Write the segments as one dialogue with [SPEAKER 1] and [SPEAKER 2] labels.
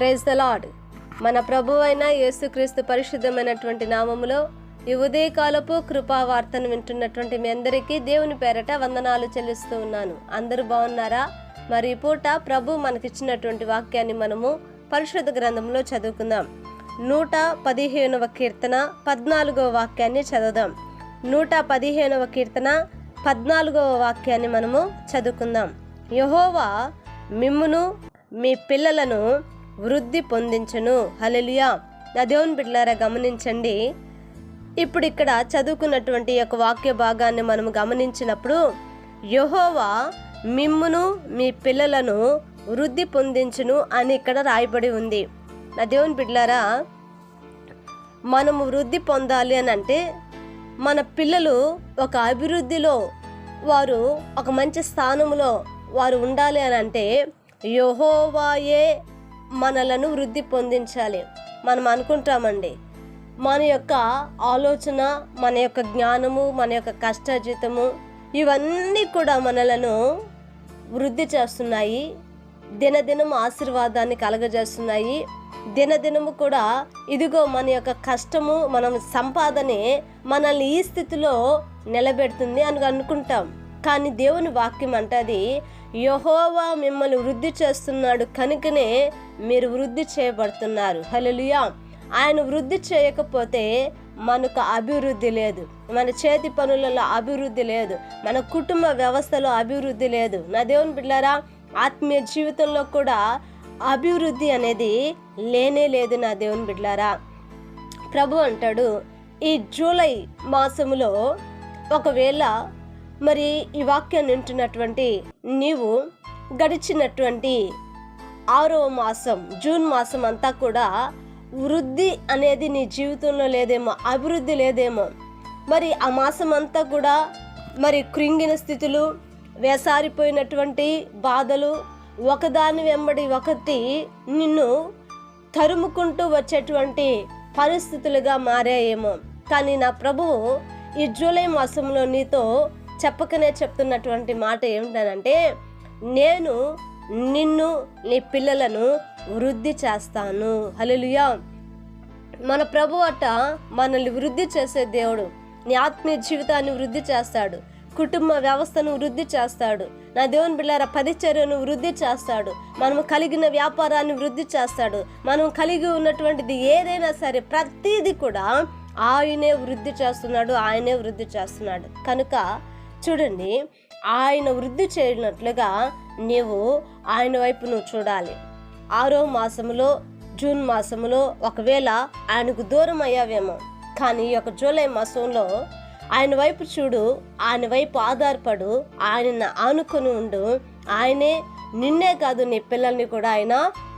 [SPEAKER 1] Praise the lord మన ప్రభు అయిన యేసుక్రీస్తు పరిశుద్ధమైనటువంటి నామములో ఈ ఉదయకాలపు కృపావార్తను వింటున్నటువంటి మీ అందరికీ దేవుని పేరట వందనాలు చెల్లిస్తూ ఉన్నాను. అందరూ బాగున్నారా? మరి ఈ పూట ప్రభు మనకిచ్చినటువంటి వాక్యాన్ని మనము పరిశుద్ధ గ్రంథంలో చదువుకుందాం. నూట పదిహేనవ కీర్తన పద్నాలుగవ వాక్యాన్ని చదువుదాం. నూట పదిహేనవ కీర్తన పద్నాలుగవ వాక్యాన్ని మనము చదువుకుందాం. యహోవా మిమ్మును మీ పిల్లలను వృద్ధి పొందించను. హలెలుయా నా దేవుని బిడ్డలారా గమనించండి. ఇప్పుడు ఇక్కడ చదువుకున్నటువంటి యొక్క వాక్య భాగాన్ని మనం గమనించినప్పుడు యహోవా మిమ్మును మీ పిల్లలను వృద్ధి పొందించును అని ఇక్కడ రాయబడి ఉంది. నా దేవుని బిడ్డలారా మనము వృద్ధి పొందాలి అని అంటే మన పిల్లలు ఒక అభివృద్ధిలో వారు ఒక మంచి స్థానంలో వారు ఉండాలి అని అంటే యహోవాయే మనలను వృద్ధి పొందించాలి. మనం అనుకుంటామండి మన యొక్క ఆలోచన మన యొక్క జ్ఞానము మన యొక్క కష్టజీతము ఇవన్నీ కూడా మనలను వృద్ధి చేస్తున్నాయి. దినదినం ఆశీర్వాదాన్ని కలగజేస్తున్నాయి. దినదినము కూడా ఇదిగో మన యొక్క కష్టము మనం సంపాదనే మనల్ని ఈ స్థితిలో నిలబెడుతుంది అని అనుకుంటాం. కానీ దేవుని వాక్యం అంటది యహోవా మిమ్మల్ని వృద్ధి చేస్తున్నాడు కనుకనే మీరు వృద్ధి చేయబడుతున్నారు. హలలుయా ఆయన వృద్ధి చేయకపోతే మనకు అభివృద్ధి లేదు. మన చేతి పనులలో అభివృద్ధి లేదు. మన కుటుంబ వ్యవస్థలో అభివృద్ధి లేదు. నా దేవుని బిడ్డారా ఆత్మీయ జీవితంలో కూడా అభివృద్ధి అనేది లేనే లేదు నా దేవుని బిడ్డారా. ప్రభు అంటాడు ఈ జూలై మాసములో ఒకవేళ మరి ఈ వాక్యాన్ని వింటున్నటువంటి నీవు గడిచినటువంటి ఆరవ మాసం జూన్ మాసం అంతా కూడా వృద్ధి అనేది నీ జీవితంలో లేదేమో అభివృద్ధి లేదేమో. మరి ఆ మాసం అంతా కూడా మరి కృంగిన స్థితులు వేసారిపోయినటువంటి బాధలు ఒకదాని వెంబడి ఒకటి నిన్ను తరుముకుంటూ వచ్చేటువంటి పరిస్థితులుగా మారాయేమో. కానీ నా ప్రభువు ఈ జూలై మాసంలో నీతో చెప్పకనే చెప్తున్నటువంటి మాట ఏమిటనంటే నేను నిన్ను నీ పిల్లలను వృద్ధి చేస్తాను. హలలుయా మన ప్రభు అట మనల్ని వృద్ధి చేసే దేవుడు. నీ ఆత్మీయ జీవితాన్ని వృద్ధి చేస్తాడు. కుటుంబ వ్యవస్థను వృద్ధి చేస్తాడు. నా దేవుని బిళ్ళార పరిచర్యను వృద్ధి చేస్తాడు. మనము కలిగిన వ్యాపారాన్ని వృద్ధి చేస్తాడు. మనం కలిగి ఉన్నటువంటిది ఏదైనా సరే ప్రతిదీ కూడా ఆయనే వృద్ధి చేస్తున్నాడు ఆయనే వృద్ధి చేస్తున్నాడు. కనుక చూడండి ఆయన వృద్ధి చేయనట్లుగా నీవు ఆయన వైపు నువ్వు చూడాలి. ఆరో మాసములో జూన్ మాసములో ఒకవేళ ఆయనకు దూరం అయ్యావేమో కానీ ఈ యొక్క జూలై మాసంలో ఆయన వైపు చూడు ఆయన వైపు ఆధారపడు ఆయన ఆనుకొని ఉండు ఆయనే నిన్నే కాదు నీ పిల్లల్ని కూడా ఆయన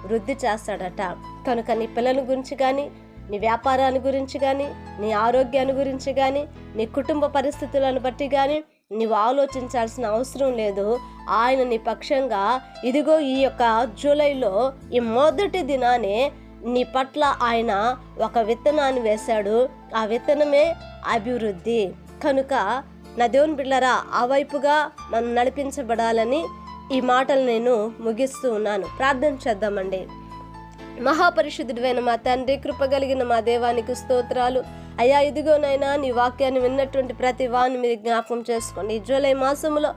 [SPEAKER 1] వృద్ధి చేస్తాడట. కనుక నీ పిల్లల గురించి కానీ నీ వ్యాపారాన్ని గురించి కానీ నీ ఆరోగ్యాన్ని గురించి కానీ నీ కుటుంబ పరిస్థితులను బట్టి కానీ నీవు ఆలోచించాల్సిన అవసరం లేదు. ఆయన నీ పక్షంగా ఇదిగో ఈ యొక్క జూలైలో ఈ మొదటి దినానే నీ పట్ల ఆయన ఒక విత్తనాన్ని వేశాడు. ఆ విత్తనమే అభివృద్ధి. కనుక నా దేవుని బిళ్ళరా ఆ వైపుగా మనం నడిపించబడాలని ఈ మాటలు నేను ముగిస్తూ ఉన్నాను. ప్రార్థన చేద్దామండి. మహాపరిశుద్ధుడైన మా తండ్రి కృపగలిగిన మా దేవానికి స్తోత్రాలు. అయ్యా ఇదిగోనైనా నీ వాక్యాన్ని విన్నటువంటి ప్రతి వాణ్ణి మీరు జ్ఞాపకం చేసుకోండి. ఈ జూలై మాసంలో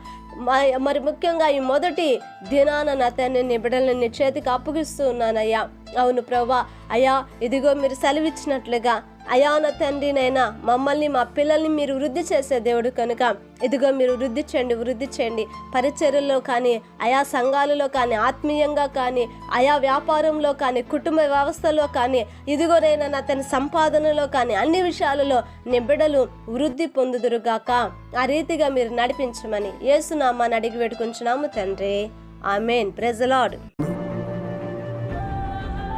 [SPEAKER 1] మరి ముఖ్యంగా ఈ మొదటి దినాన నా తండ్రి నీ బిడ్డలను నీ చేతికి అప్పగిస్తూ ఉన్నానయ్యా. అవును ప్రభా అయ్యా ఇదిగో మీరు సెలవిచ్చినట్లుగా అయాన తండ్రి తండ్రినైనా మమ్మల్ని మా పిల్లల్ని మీరు వృద్ధి చేసే దేవుడు కనుక. ఇదిగో మీరు వృద్ధి చేయండి వృద్ధి చేయండి పరిచర్యల్లో కానీ ఆయా సంఘాలలో కానీ ఆత్మీయంగా కానీ ఆయా వ్యాపారంలో కానీ కుటుంబ వ్యవస్థలో కానీ ఇదిగోనైనా నా తన సంపాదనలో కానీ అన్ని విషయాలలో నిబిడలు వృద్ధి పొందుదురుగాక ఆ రీతిగా మీరు నడిపించమని ఏసునామాని అడిగి పెట్టుకుంటున్నాము తండ్రి. ఆమెన్. ప్రెజలాడ్